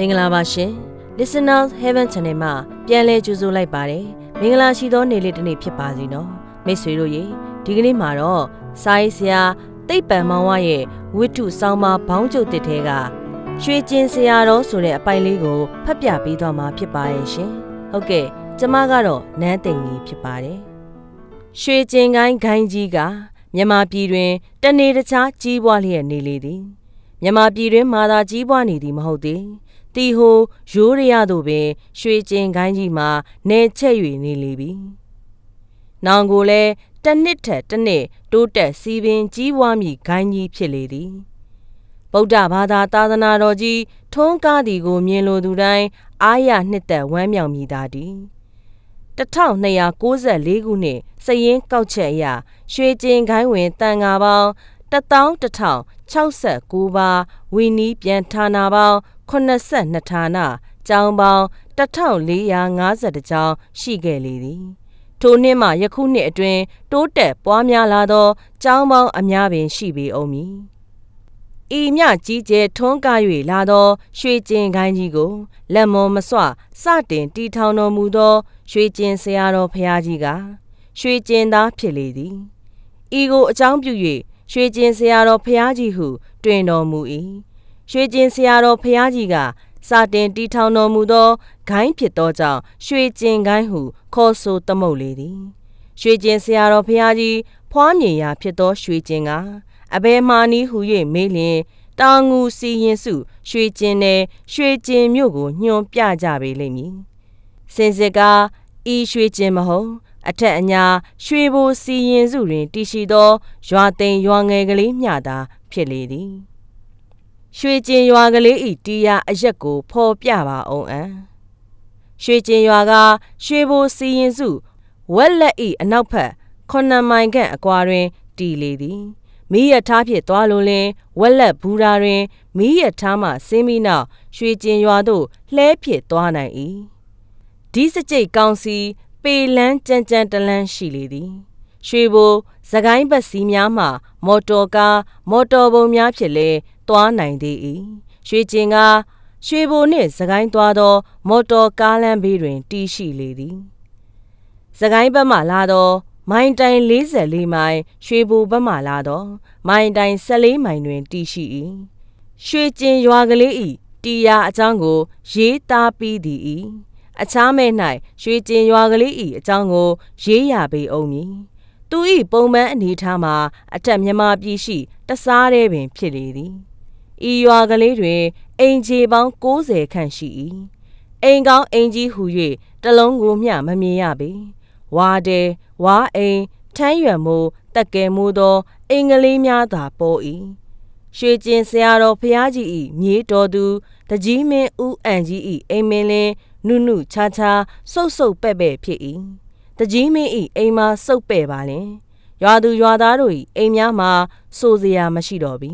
မင်္ဂလာပါရှင် Listeners Heaven Channel မှာပြန်လည်ကြိုဆိုလိုက်ပါတယ်မင်္ဂလာရှိသောနေ့လေးတစ်နေ့ဖြစ်ပါစေနော်မိတ်ဆွေတို့ရေဒီကနေ့မှာတော့စာရေးဆရာတိတ်ပံမောင်ဝရဲ့ဝိတုဆောင်းပါဘောင်းကျုပ်တစ်ထဲကရွှေကျင်ဆရာတော်ဆိုတဲ့အပိုင်လေးကိုဖတ်ပြပေးသွားမှာဖြစ်ပါရဲ့ရှင်ဟုတ်ကဲ့ကျမကတော့နန်းသိင်ကြီးဖြစ်ပါတယ်ရွှေကျင်ကိုင်းဂိုင်းကြီးကမြန်မာပြည်တွင်တနေ့တခြားကြီးပွားလျက်နေလေသည်မြန်မာပြည်တွင်မာသာကြီးပွားနေသည်မဟုတ်သေး တီဟိုရိုးရရတို့ပင်ရွှေကျင်ကိုင်းကြီးမှာနေချက်၍နေလေပြီ။နောင်ကိုလည်းတစ်နှစ်ထက်တစ်နှစ်တိုးတက်စီပင်ကြီးပွားမိဂိုင်းကြီးဖြစ်လေသည်။ဗုဒ္ဓဘာသာသာသနာတော်ကြီးထုံးကားသည်ကိုမြင်လိုသူတိုင်းအားရနှစ်သက်ဝမ်းမြောက်မိသာသည်။1294ခုနှစ်စည်ရင်ကောက်ချက်အရရွှေကျင်ခိုင်းဝင်တန်ငါပေါင်း11069ပါးဝီနီးပြန်ဌာနာပေါင်း 82ဌာနကျောင်းပေါင်း1450ကျောင်းရှိခဲ့လေသည်ထိုနှစ်မှယခုနှစ်အတွင်းတိုးတက်ပွားများလာသောကျောင်းပေါင်းအများပင်ရှိပေအောင်မည်ဤမြကြီးကျယ်ထွန်းကား၍လာသော ရွှေကျင်ခိုင်းကြီးကိုလက်မော်မစွစတင်တီထောင်တော်မူသော ရွှေကျင်ဆရာတော်ဖရာကြီးကရွှေကျင်သားဖြစ်လေသည်ဤကိုအကြောင်းပြု၍ရွှေကျင်ဆရာတော်ဖရာကြီးဟု တွင်တော်မူ၏ ရွှေကျင်ဆရာတော်ဖရာကြီးကစတင်တီထောင်တော်မူသောဂိုင်းဖြစ်သောကြောင့်ရွှေကျင်ဂိုင်းဟုခေါ်ဆိုသမုတ်လေသည်ရွှေကျင်ဆရာတော်ဖရာကြီးဖွားမြင်ရာဖြစ်သောရွှေကျင်ကအဘယ်မှနည်းဟု၍မေးလျင်တောင်ငူစီရင်စုရွှေကျင်နယ်ရွှေကျင်မြို့ကိုညွှန်ပြကြပေလိမ့်မည်စင်စစ်ကဤရွှေကျင်မဟုတ်အထက်အညာရွှေဘိုစီရင်စုတွင်တည်ရှိသောရွာသိမ်ရွာငယ်ကလေးမျှသာဖြစ်လေသည် ရွှေကျင်ရွာကလေးဤတီးရအရက်ကိုဖော်ပြပါအောင်အံရွှေကျင်ရွာကရွှေဘိုစီရင်စုဝက်လက်ဤအနောက်ဖက်ခုနှစ်မိုင်ခန့်အကွာတွင်တည်လေသည်မီးရထားဖြင့်သွားလို့လင်ဝက်လက်ဘူရာတွင်မီးရထားမှဆင်းပြီးနောက်ရွှေကျင်ရွာသို့လှဲဖြစ်သွားနိုင်၏ဒီစကြိတ်ကောင်းစီပေလန်းကြမ်းကြမ်းတလန်းရှိလေသည်ရွှေဘို သကိုင်းပတ်စီများမှမော်တော်ကားမော်တော်ဘုံများဖြစ်လေသွားနိုင်သေး၏ရွှေကျင်ကရွှေဘိုနှင့်သကိုင်းသွားသော မော်တော်ကားလမ်းဘေးတွင်တီးရှိလေသည်သကိုင်းဘက်မှလာသောမိုင်တိုင်44မိုင်ရွှေဘိုဘက်မှလာသောမိုင်တိုင်14မိုင်တွင်တီးရှိ၏ရွှေကျင်ရွာကလေး၏တီယာအကြောင်းကို ရေးသားပြီးသည်၏အခြားမဲ့၌ရွှေကျင်ရွာကလေး၏အကြောင်းကို ရေးရပေအောင်မည် သူ၏ပုံမှန်အနေထားမှာအထက်မြမပြည်ရှိတစားတဲ့ပင်ဖြစ်လေသည်ဤရွာကလေးတွင်အိမ်ခြေပေါင်း60ခန့်ရှိ၏အိမ်ကောင်းအိမ်ကြီးဟု၍တလုံးကိုမျှမမြင်ရပေဝါတဲဝါအိမ်ထမ်းရွယ်မိုးတက်ကဲမိုးသောအင်္ဂလိပ်များသာပေါ်၏ရွှေကျင်ဆရာတော်ဖျားကြီး၏မြေတော်သူတကြီးမင်းဦးအန်ကြီး၏အိမ်မင်းလင်းနုနုချာချာဆုပ်ဆုပ်ပဲ့ပဲ့ဖြစ်၏ တကြီးမင်း၏အိမ်မှာစုပ်ပဲ့ပါလင်ရွာသူရွာသားတို့၏အိမ်များမှာစိုးစရာမရှိတော့ပြီ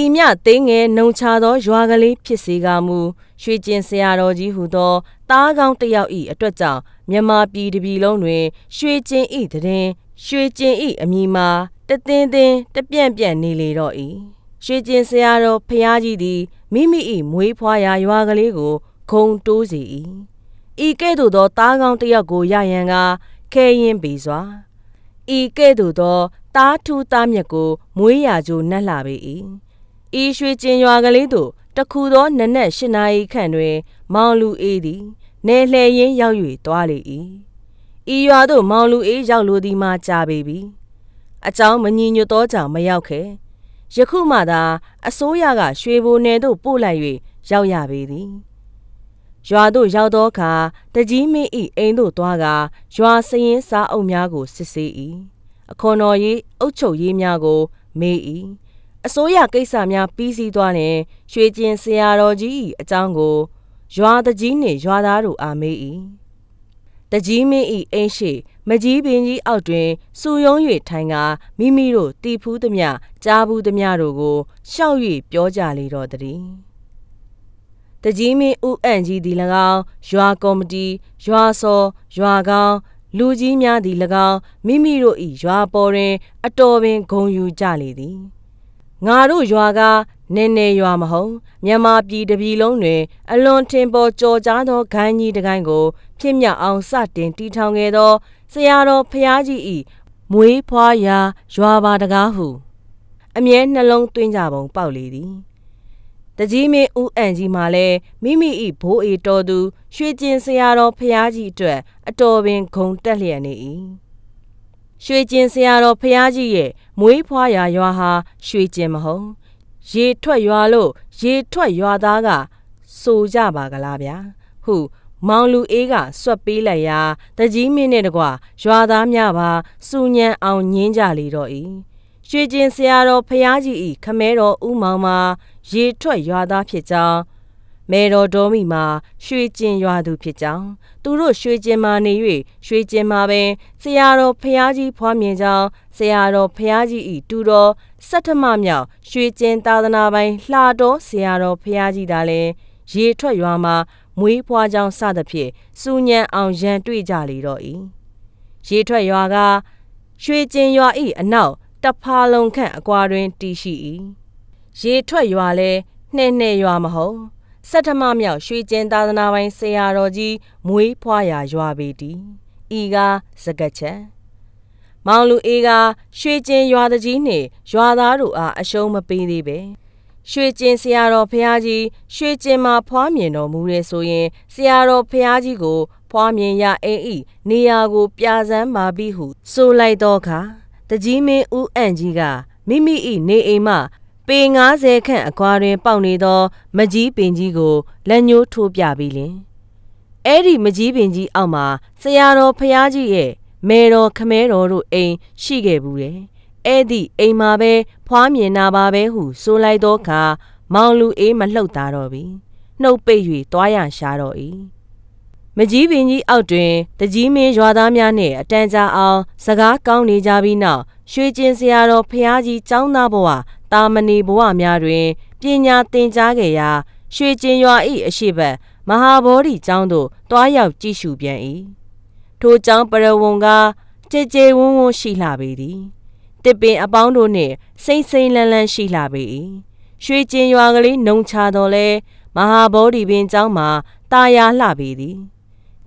ဤမြသိငယ်နှုံချသောရွာကလေးဖြစ်စေကမူရွှေကျင်ဆရာတော်ကြီးဟူသောတားကောင်းတစ်ယောက်၏အတွက်ကြောင့်မြန်မာပြည်တပြည်လုံးတွင် ရွှေကျင်၏တည်ရွှေကျင်၏အမိမှာတသင်းသင်းတပြန့်ပြန့်နေလေတော့၏ရွှေကျင်ဆရာတော်ဖျားကြီးသည်မိမိ၏မွေးဖွားရာရွာကလေးကိုဂုံတိုးစေ၏ ဤကဲ့သို့သောတားကောင်းတစ်ယောက်ကိုရရန်ကခဲရင်ပေစွာဤကဲ့သို့သောတားထူးသားမြတ်ကိုမွေးရာကြိုနှက်လာပေ၏ဤရွှေကျင်ရွာကလေးသို့တခုသောနနက်၈နာရီခန့်တွင် မောင်လူအေးသည်နေလှယ်ရင်းရောက်၍သွားလေ၏ဤရွာသို့မောင်လူအေးရောက်လိုသည်မှကြာပေပြီအကြောင်းမညီညွတ်သောကြောင့်မရောက်ခဲ့ယခုမှသာအစိုးရကရွှေဘိုနယ်သို့ပို့လိုက်၍ရောက်ရပေသည် ရွာသို့ရောက်သောအခါတကြီးမင်း၏အိမ်သို့သွားကရွာစရင်စားအုပ်များကိုစစ်ဆေး၏အခွန်တော်ရေးအုပ်ချုပ်ရေးများကို မေး၏အစိုးရကိစ္စများပြီးစီးသွားရင်ရွှေကျင်ဆရာတော်ကြီး၏အကြောင်းကိုရွာတကြီးနှင့်ရွာသားတို့အားမေး၏တကြီးမင်း၏အိမ်ရှိမကြီးပင်ကြီးအောက်တွင်စူယုံ၍ထိုင်ကမိမိတို့တီဖူးသမျှကြားဘူးသမျှတို့ကိုရှောက်၍ပြောကြလေတော့တည်း တကြီးမင်းဥအန့်ကြီးသည်၎င်းရွာကော်မတီရွာစော်ရွာကောင်းလူကြီးများသည်၎င်းမိမိတို့၏ရွာပေါ်တွင် အတော်ပင်ဂုံယူကြလေသည်ငါတို့ရွာကနည်းနည်းရွာမဟုတ်မြန်မာပြည်တစ်ပြည်လုံးတွင် အလွန်ထင်ပေါ်ကျော်ကြားသောဂိုင်းကြီးတစ်ဂိုင်းကိုဖြစ်မြောက်အောင်စတင်တည်ထောင်ခဲ့သောဆရာတော်ဖျားကြီး၏မွေးဖွားရာရွာပါတကားဟု အမြဲနှလုံးသွင်းကြပုံပေါက်လေသည် တကြီးမင်းဦးအန်ကြီးမှလည်းမိမိ၏ဘိုးအေတော်သူရွှေကျင်ဆရာတော်ဖျားကြီးအတွက်အတော်ပင်ဂုံတက်လျက်နေ၏ရွှေကျင်ဆရာတော်ဖျားကြီးရဲ့မွေးဖွားရာရွာဟာရွှေကျင်မဟုတ်ရေထွက်ရွာလို့ရေထွက်ရွာသားကဆိုကြပါကလားဗျာဟုမောင်လူအေးကဆွတ်ပေးလိုက်ရာတကြီးမင်းနဲ့တကွရွာသားများပါစူညံအောင်ညင်းကြလေတော့၏ ရွှေကျင်ဆရာတော်ဖျားကြီးဤခမဲတော်ဥမောင်မှာရေထွက်ရွာသားဖြစ်ကြောင်းမေတော်တော်မိမှာရွှေကျင်ရွာသူဖြစ်ကြောင်းသူတို့ရွှေကျင်မှာနေ၍ရွှေကျင်မှာပင်ဆရာတော်ဖျားကြီးဖွားမြင်ကြောင်းဆရာတော်ဖျားကြီးဤတူတော်စတ္ထမမြောက်ရွှေကျင်သာသနာပိုင်လှတော်ဆရာတော်ဖျားကြီးသာလဲရေထွက်ရွာမှာမွေးဖွားကြောင်းစသဖြင့်စူညံအောင်ရန်တွေ့ကြလေတော့၏ရေထွက်ရွာကရွှေကျင်ရွာ၏အနောက် တဖာလုံးခန့်အကွာတွင်တည်ရှိ၏ရေထွက်ရွာလဲနှဲ့နှဲ့ရွာမဟုတ်စတ္ထမမြောက်ရွှေကျင်သာသနာပိုင်ဆရာတော်ကြီးမွေးဖွားရာရွာပေတည်ဤကားစကတ်ချက်မောင်လူအေးကရွှေကျင်ရွာတကြီးနှင့်ရွာသားတို့အားအရှုံးမပေးသေးပဲရွှေကျင်ဆရာတော်ဖះကြီးရွှေကျင်မှာဖွားမြင်တော်မူရဲဆိုရင်ဆရာတော်ဖះကြီးကိုဖွားမြင်ရအိမ်ဤနေရာကို ပြစမ်းပါပြီဟုဆိုလိုက်တော့ခါ တကြီးမင်းဦးအန့်ကြီးကမိမိ၏နေအိမ်မှပေ90ခန့်အကွာတွင်ပေါက်နေသော မကြီးပင်ကြီးကိုလက်ညှိုးထိုးပြပြီးလင်အဲ့ဒီမကြီးပင်ကြီးအောက်မှာဆရာတော်ဖះကြီးရဲ့မေတော်ခမဲတော်တို့အိမ်ရှိခဲ့ဘူးတယ်အဲ့ဒီအိမ်မှာပဲဖွားမြင်နာပါပဲဟုဆိုလိုက်သောအခါမောင်လူအေးမလှုပ်သားတော့ပြီနှုတ်ပိတ်၍တွားရရှာတော့၏ မကြီးပင်ကြီးအောက်တွင်တကြီးမင်းရွာသားများနှင့်အတန်းကြာအောင်စကားကောင်းနေကြပြီးနောက်ရွှေကျင်ဆရာတော်ဖျားကြီးចောင်းသားဘဝတာမဏီဘဝများတွင်ပညာသင်ကြားခဲ့ရာရွှေကျင်ရွာ၏အရှိတ်မဟာဗောဓိကျောင်းသို့တွားရောက်ကြည့်ရှုပြန်၏ထိုကျောင်းပရဝုံကကြည်ကြည်ဝန်းဝန်းရှိလှပေသည်တစ်ပင်အပေါင်းတို့နှင့်စိမ့်စိမ့်လန်းလန်းရှိလှပေ၏ရွှေကျင်ရွာကလေးနှုံချတော်လဲမဟာဗောဓိပင်ကျောင်းမှာတာယာလှပေသည်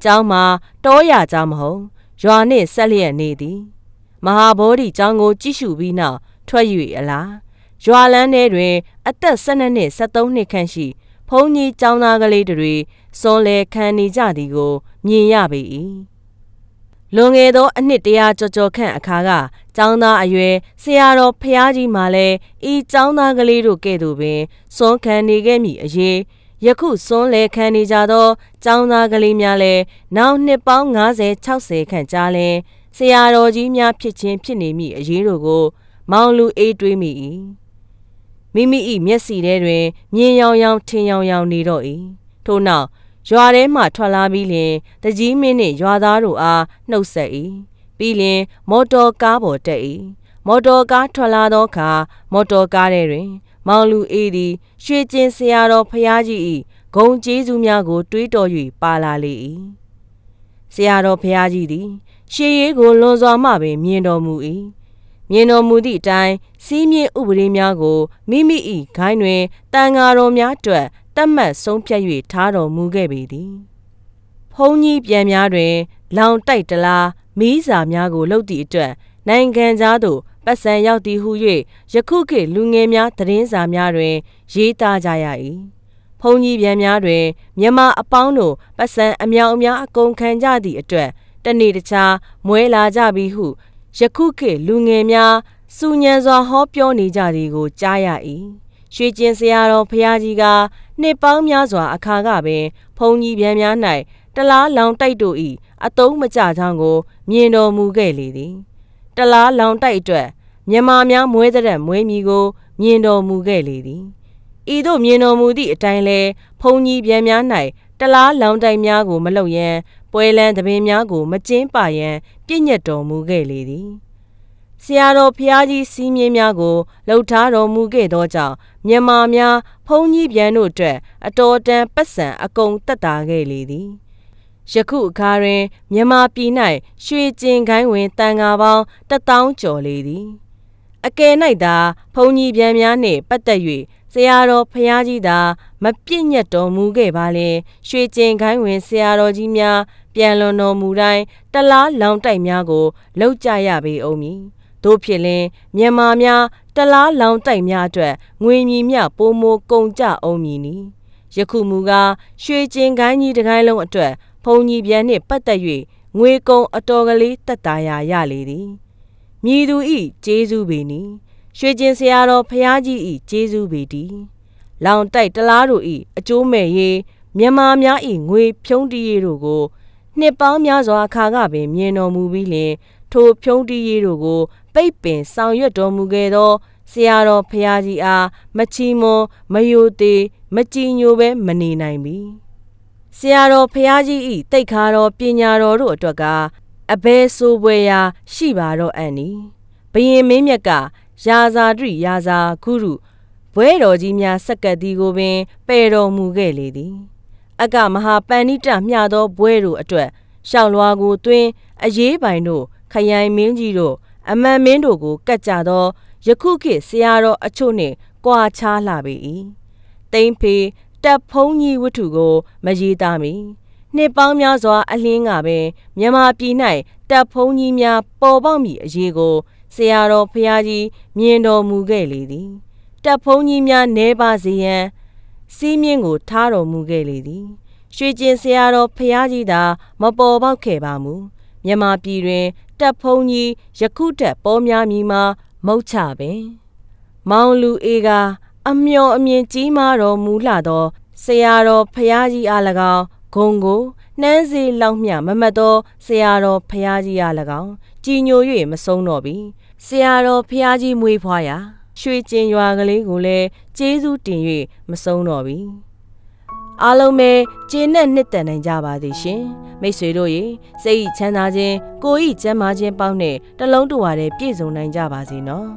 ကျောင်းမှာတောရကျောင်းမဟုတ်ရွာနှင့်ဆက်လျက်နေသည်မဟာဗောဓိကျောင်းကိုကြည့်ရှုပြီးနောက်ထွက်၍အလားရွာလန်းထဲတွင် အသက်12နှစ်13နှစ်ခန့်ရှိဘုန်းကြီးကျောင်းသားကလေးတွေစွန်လဲခံနေကြသည်ကို မြင်ရပေ၏လွန်ခဲ့သောအနှစ်တရာကျော်ကျော်ခန့်အခါကကျောင်းသားအရွယ်ဆရာတော်ဖျားကြီးမှလည်းဤကျောင်းသားကလေးတို့ကဲ့သို့ပင်စွန်ခံနေခဲ့မိအရေး ယခုစွန်လဲခံနေကြသောကျောင်းသားကလေးများလည်းနောက်နှစ်ပေါင်း90 60ခန့်ကြာလင်ဆရာတော်ကြီးများဖြစ်ခြင်းဖြစ်နေမိအရေးတို့ကို မောင်လူအေးတွေးမိ၏မိမိ၏မျက်စီထဲတွင်မြင်ရောင်ရောင်ထင်ရောင်ရောင်နေတော့၏ထို့နောက်ရွာထဲမှထွက်လာပြီးလင်တကြီးမင်းနှင့်ရွာသားတို့အားနှုတ်ဆက်၏ပြီးလင် မော်တော်ကားပေါ်တက်၏မော်တော်ကားထွက်လာသောအခါမော်တော်ကားထဲတွင် မောင်လူအေးသည်ရွှေကျင်ဆရာတော်ဖျားကြီး၏ဂုံကျေးဇူးများကို တွေးတော်၍ပါလာလေ၏ဆရာတော်ဖျားကြီးသည်ရှေးရေးကိုလွန်စွာမှပင်မြင်တော်မူ၏မြင်တော်မူသည့်အတိုင်းစီးမြင့်ဥပဒေများကိုမိမိ၏ဂိုင်းတွင်တန်ဃာတော်များအတွက်တတ်မှတ်ဆုံးဖြတ်၍ထားတော်မူခဲ့ပေသည်။ဖုံးကြီးပြန်များတွင် လောင်တိုက်တလားမီးစာများကိုလှုပ်သည့်အတွက်နိုင်ငံသားတို့ ပတ်စံရောက်သည်ဟု၍ယခုခေတ်လူငယ်များသတင်းစာများတွင် ရေးသားကြရ၏။ဖုံးကြီးပြန်များတွင်မြမအပေါင်းတို့ပတ်စံအမြောင်အများအကုန်ခံကြသည့်အတွက်တနေ့တခြားမွဲလာကြပြီဟုယခုခေတ်လူငယ်များစူညံစွာဟောပြောနေကြသည်ကိုကြားရ၏ရွှေကျင်ဆရာတော်ဖရာကြီးကနှစ်ပေါင်းများစွာအခါကပင်ဘုံကြီးပြန်များ၌တလားလောင်တိုက်တို့၏အတုံးမကြချောင်းကို မြင်တော်မူခဲ့လေသည် တလားလောင်တိုက်အတွက် မြမများမွဲတဲ့မွေးမီကို မြင်တော်မူခဲ့လေသည်ဤသို့မြင်တော်မူသည့်အတိုင်းလဲဘုံကြီးပြန်များ၌တလားလောင်တိုက်များကိုမလုပ်ရန်ပွဲလန်းသပင်များကို မကျင်းပရန်ပြည့်ညတ်တော်မူခဲ့လေသည်ဆရာတော်ဖျားကြီးစီးမြင်းများကိုလှုပ်ထားတော်မူခဲ့သောကြောင့်မြန်မာများဖုံးကြီးပြန်တို့အတွက်အတော်တန်ပတ်စံအကုန်တက်တာခဲ့လေသည်ယခုအခါတွင်မြန်မာပြည်၌ရွှေကျင်ခိုင်းဝင်တန်ဃာပေါင်းတထောင်ကျော်လေသည် အကယ်၌သာဘုံကြီးပြန်များနှင့်ပတ်သက်၍ဆရာတော်ဖျားကြီးသာမပြည့်ညတ်တော်မူခဲ့ပါလေရွှေကျင်ခိုင်းဝင်ဆရာတော်ကြီးများပြန်လွန်တော်မူတိုင်းတလားလောင်တိုက်များကိုလောက်ကြရပေအောင်မည်တို့ဖြစ်လင်မြန်မာများတလားလောင်တိုက်များအတွက်ငွေမြီမြပိုမိုကုန်ကြအောင်မည်နီယခုမူကားရွှေကျင်ခိုင်းကြီးတစ်ခိုင်းလုံးအတွက်ဘုံကြီးပြန်နှင့်ပတ်သက်၍ငွေကုန်အတော်ကလေးတက်တာရာရလေသည် မြည်သူဤကျေးဇူးပေနီရွှေကျင်ဆရာတော်ဖျားကြီးဤကျေးဇူးပေတီလောင်တိုက်တလားတို့ဤအကျိုးမဲ့ရေးမြန်မာများဤငွေဖြုံးတီးရေးတို့ကိုနှစ်ပေါင်းများစွာအခါကပင်မြင်တော်မူပြီးလင်ထိုဖြုံးတီးရေးတို့ကိုပိတ်ပင်ဆောင်ရွက်တော်မူခဲ့သောဆရာတော်ဖျားကြီးအားမချီမွန်မယိုသေးမကြည်ညိုပဲမနေနိုင်ပြီဆရာတော်ဖျားကြီးဤတိတ်ခါတော်ပညာတော်တို့အတွက်က အဘဲဆိုးပွဲရာရှိပါတော့အံ့နီဘယင်မင်းမြတ်ကရာဇာတိရာဇာဂုရုဘွဲတော်ကြီးများဆက်ကပ်သည်ကိုပင်ပယ်တော်မူခဲ့လေသည် အကမဟာပန္နိတမျှသောဘွဲတို့အတွက်ရှောက်လွားကိုတွင်အရေးပိုင်တို့ခရိုင်မင်းကြီးတို့အမန်မင်းတို့ကိုကတ်ကြသောယခုခေတ်ဆရာတော်အချို့နှင့်ကြွာချလာပေ၏တိမ့်ဖေတပ်ဖုံးကြီးဝတ္ထုကိုမရေးသားမီ နှစ်ပေါင်းများစွာ အလင်းကပင်မြန်မာပြည်၌တပ်ဖုံးကြီးများပေါ်ပေါက်မည်အရေးကိုဆရာတော်ဖျားကြီးမြင်တော်မူခဲ့လေသည်တပ်ဖုံးကြီးများနေပါစေရန်စီးမြင့်ကိုထားတော်မူခဲ့လေသည် ရွှေကျင်ဆရာတော်ဖျားကြီးသာမပေါ်ပေါက်ခဲ့ပါမူမြန်မာပြည်တွင်တပ်ဖုံးကြီးယခုတက်ပေါ်များမည်မှာမုတ်ချပင် မောင်လူအေကအမျော်အမြင်ကြီးမားတော်မူလာသောဆရာတော်ဖျားကြီးအား၎င်း ဂုံကိုနှမ်းစေလောက်မျှမမတ်သောဆရာတော်ဖျားကြီးအား၎င်းကြည်ညို၍မဆုံးတော့ပြီဆရာတော်ဖျားကြီးမွေးဖွားရာရွှေကျင်ရွာကလေးကိုလည်းကျေးဇူးတင်၍မဆုံးတော့ပြီအားလုံးပဲကျေနပ်နှစ်သက်နိုင်ကြပါသည်ရှင်မိတ်ဆွေတို့ရေစိတ်ဤချမ်းသာခြင်းကိုယ်ဤကျန်းမာခြင်းပေါင်းနဲ့တလုံးတဝါတည်းပြည့်စုံနိုင်ကြပါစေနော်